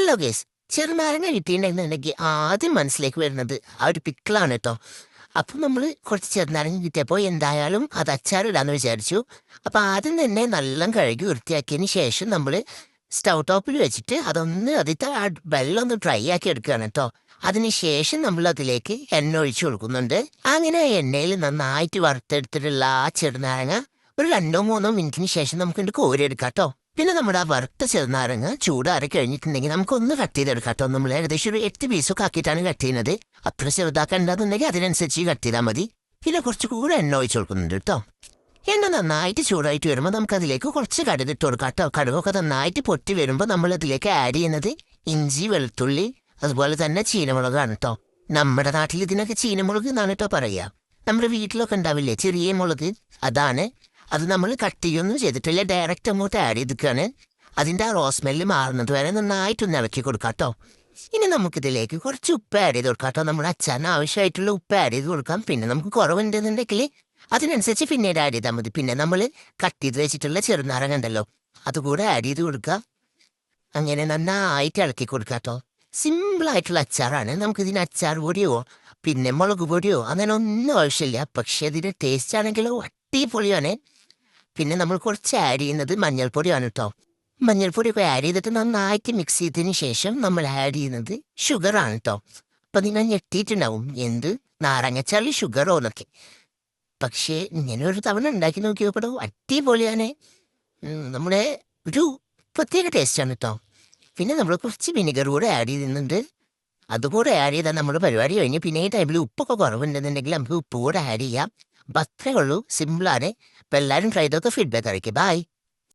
Hello ചെറുനാരങ്ങ കിട്ടിയിട്ടുണ്ടെന്നുണ്ടെങ്കിൽ ആദ്യം മനസ്സിലേക്ക് വരുന്നത്. ആ ഒരു പിക്കിളാണ് കേട്ടോ അപ്പം നമ്മൾ കുറച്ച് ചെറുനാരങ്ങ കിട്ടിയപ്പോൾ എന്തായാലും അത് അച്ചാറിടാന്ന് വിചാരിച്ചു. അപ്പം ആദ്യം തന്നെ നല്ല കഴുകി വൃത്തിയാക്കിയതിന് ശേഷം നമ്മൾ സ്റ്റൗ ടോപ്പിൽ വെച്ചിട്ട് അതൊന്ന് അതിത്തെ ആ വെള്ളം ഒന്ന് ഡ്രൈ ആക്കി എടുക്കുകയാണ് കേട്ടോ അതിനുശേഷം നമ്മൾ അതിലേക്ക് എണ്ണ ഒഴിച്ചു കൊടുക്കുന്നുണ്ട്. അങ്ങനെ എണ്ണയിൽ നന്നായിട്ട് വറുത്തെടുത്തിട്ടുള്ള ആ ചെറുനാരങ്ങ ഒരു രണ്ടോ മൂന്നോ മിനിറ്റിന് ശേഷം നമുക്ക് കോരി കോരിയെടുക്കാം കേട്ടോ പിന്നെ നമ്മുടെ ആ വറുത്ത ചെറുനാരങ്ങ ചൂടാറി കഴിഞ്ഞിട്ടുണ്ടെങ്കിൽ നമുക്കൊന്ന് കട്ട് ചെയ്തെടുക്കാം കേട്ടോ. നമ്മൾ ഏകദേശം ഒരു എട്ട് പീസൊക്കെ ആക്കിയിട്ടാണ് കട്ട് ചെയ്യുന്നത്. അത്ര ചെറുതാക്കണ്ടെന്നുണ്ടെങ്കിൽ അതിനനുസരിച്ച് കട്ട് ചെയ്താൽ മതി. പിന്നെ കുറച്ച് കൂടെ എണ്ണ ഒഴിച്ചു കൊടുക്കുന്നുണ്ട് കേട്ടോ. എണ്ണ നന്നായിട്ട് ചൂടായിട്ട് വരുമ്പോൾ നമുക്ക് അതിലേക്ക് കുറച്ച് കടുക് ഇട്ട് കൊടുക്കാം കേട്ടോ. കടുകൊക്കെ നന്നായിട്ട് പൊട്ടി വരുമ്പോൾ നമ്മൾ അതിലേക്ക് ആഡ് ചെയ്യുന്നത് ഇഞ്ചി വെളുത്തുള്ളി അതുപോലെ തന്നെ ചീനമുളകാണ് കേട്ടോ. നമ്മുടെ നാട്ടിൽ ഇതിനൊക്കെ ചീനമുളക് എന്നാണ് കേട്ടോ പറയുക. നമ്മുടെ വീട്ടിലൊക്കെ ഉണ്ടാവില്ലേ? ചെറിയ മുളക്. അതാണ് അത് നമ്മൾ കട്ട് ചെയ്യൊന്നും ചെയ്തിട്ടില്ല. ഡയറക്റ്റ് അങ്ങോട്ട് ആഡ് ചെയ്തിക്കാണ് അതിന്റെ ആ റോസ് സ്മെല്ല് മാറുന്നത് വരെ നന്നായിട്ടൊന്ന് ഇളക്കി കൊടുക്കാം കേട്ടോ ഇനി നമുക്കിതിലേക്ക് കുറച്ച് ഉപ്പ് ആഡ് ചെയ്ത് കൊടുക്കാം കേട്ടോ നമ്മുടെ അച്ഛന് ആവശ്യമായിട്ടുള്ള ഉപ്പ് ആഡ് ചെയ്ത് കൊടുക്കാം. പിന്നെ നമുക്ക് കുറവുണ്ടെന്നുണ്ടെങ്കിൽ അതിനനുസരിച്ച് പിന്നീട് ആഡ് ചെയ്താൽ മതി. പിന്നെ നമ്മൾ കട്ട് ചെയ്ത് വെച്ചിട്ടുള്ള ചെറുനാരങ്ങ ഉണ്ടല്ലോ അതുകൂടെ ആഡ് ചെയ്ത് കൊടുക്കുക. അങ്ങനെ നന്നായിട്ട് ഇളക്കി കൊടുക്കുക കേട്ടോ സിമ്പിളായിട്ടുള്ള അച്ചാറാണ്. നമുക്കിതിന് അച്ചാർ പൊടിയോ പിന്നെ മുളക് പൊടിയോ അങ്ങനെ ഒന്നും ആവശ്യമില്ല. പക്ഷേ ഇതിന്റെ ടേസ്റ്റ് ആണെങ്കിലോ അടിപൊളിയാണ്. പിന്നെ നമ്മൾ കുറച്ച് ആഡ് ചെയ്യുന്നത് മഞ്ഞൾപ്പൊടിയാണ് കേട്ടോ മഞ്ഞൾപ്പൊടിയൊക്കെ ആഡ് ചെയ്തിട്ട് നന്നായിട്ട് മിക്സ് ചെയ്തതിന് ശേഷം നമ്മൾ ആഡ് ചെയ്യുന്നത് ഷുഗറാണ് കേട്ടോ അപ്പം നിങ്ങൾ ഞെട്ടിയിട്ടുണ്ടാവും. എന്ത്? നാരങ്ങച്ചാളി ഷുഗറോ എന്നൊക്കെ പക്ഷേ ഇങ്ങനെ ഒരു തവണ ഉണ്ടാക്കി നോക്കിയപ്പോഴോ അടിപൊളിയാണ്. നമ്മുടെ ഒരു പ്രത്യേക ടേസ്റ്റാണ് കേട്ടോ പിന്നെ നമ്മൾ കുറച്ച് വിനിഗർ കൂടെ ആഡ് ചെയ്യുന്നുണ്ട് അതുകൂടെ ആഡ് ചെയ്താൽ നമ്മുടെ പരിപാടി കഴിഞ്ഞ് പിന്നെ ഈ ടൈമിൽ ഉപ്പൊക്കെ കുറവുണ്ടെന്നുണ്ടെങ്കിൽ നമുക്ക് ഉപ്പ് കൂടെ ആഡ് ചെയ്യാം. അത്രേ ഉള്ളൂ സിമ്പിളാണ് അപ്പം എല്ലാവരും ട്രൈ ചെയ്തൊക്കെ ഫീഡ്ബാക്ക് അറിയിക്കും ബൈ